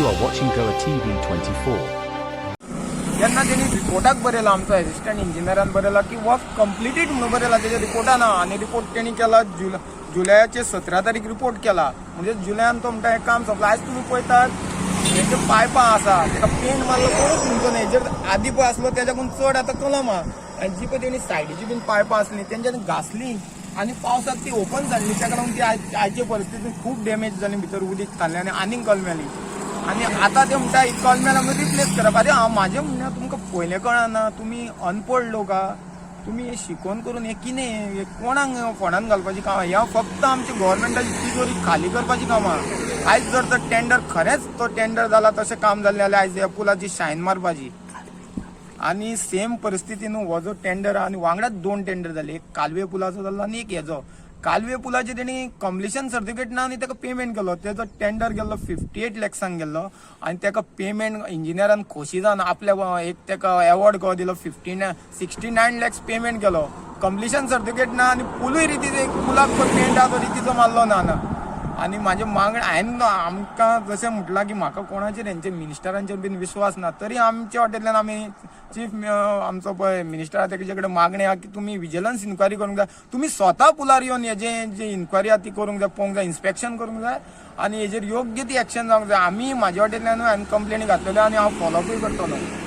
You are watching Goa TV 24. जेन्ना तेणी रिपोर्टाक बरयला आमचो एसिस्टंट इंजिनियरान बरयला की वर्क कंप्लिटेड म्हणून बरयला तेच्या रिपोर्टान आणि रिपोर्ट त्यांनी केला जुल जुलयाचे सतरा तारीख रिपोर्ट केला. म्हणजे जुलयान तो म्हणटा हें काम सोंपला. आयज तुमी पळयतात हेजे पायपां आसा तेका पेंट मारलो कोणूच म्हणचो न्ही. हेजेर आदी पळय आसलो तेज्याकून चड आतां कलम आहा आनी जी पळय तेणी सायडीची बीन पायपां आसली तेंच्यानी घासली आनी पावसाक ती ओपन जाल्ली तेका लागून ती आयज आयचे परिस्थितीन खूब डॅमेज जाली भितर उदीक थारलें आनी आनीक कलमेली आणि आता ते म्हणटा एक कॉलमेल रिप्लेस करप अरे हांव म्हाजें म्हणणें तुमकां पयलें कळना तुमी अनपड लोक आहा तुमी हे शिकोन करून हे कितें हे कोणाक फोंडान घालपाची कामां? हें फक्त आमची गोव्हर्मेंटाची तिजोरी खाली करपाची कामां. आयज जर तर टेंडर खरेंच तो टेंडर जाला तशें काम जालें जाल्यार आयज ह्या पुलाची शायन मारपाची. आणि सेम परिस्थितीन हो जो टेंडर आहा आनी वांगडाच दोन टेंडर जाले एक कालवे पुलाचो जाल्लो आनी एक हेजो कालवे पुलाचे तेणी कॉम्प्लिशन सर्टिफिकेट ना आनी ताका पेमेंट केलो. तेजो टेंडर गेल्लो फिफ्टी एट लॅक्सांक गेल्लो आनी ताका पेमेंट इंजिनियरान खोशी जावन आपल्या एक ताका एवॉर्ड कहो दिलो fifty sixty nine lakhs payment केलो. कम्प्लिशन सर्टिफिकेट ना आनी पुलूय रितीचो एक पुलाक पण पेंट आहा तो रितीचो मारलो ना ना आणि माझे मागणे हांवें आमकां जशें म्हटलां की म्हाका कोणाचेर हेंचे मिनिस्टरांचेर बीन विश्वास ना तरी आमच्या वाटेंतल्यान आमी चीफ आमचो पळय मिनिस्टर आहा तेजे कडेन मागणी आहा की तुमी विजिलन्स इन्क्वायरी करूंक जाय तुमी स्वता पुलार येवन हेजे जी इन्क्वायरी आहा ती करूंक जाय पळोवंक जाय इन्स्पेक्शन करूंक जाय आनी हेजेर योग्य ती एक्शन जावंक जाय आमी म्हाज्या वाटेंतल्यान हांवें कंप्लेनी घातलेल्यो आनी हांव फॉलोअपूय करतलो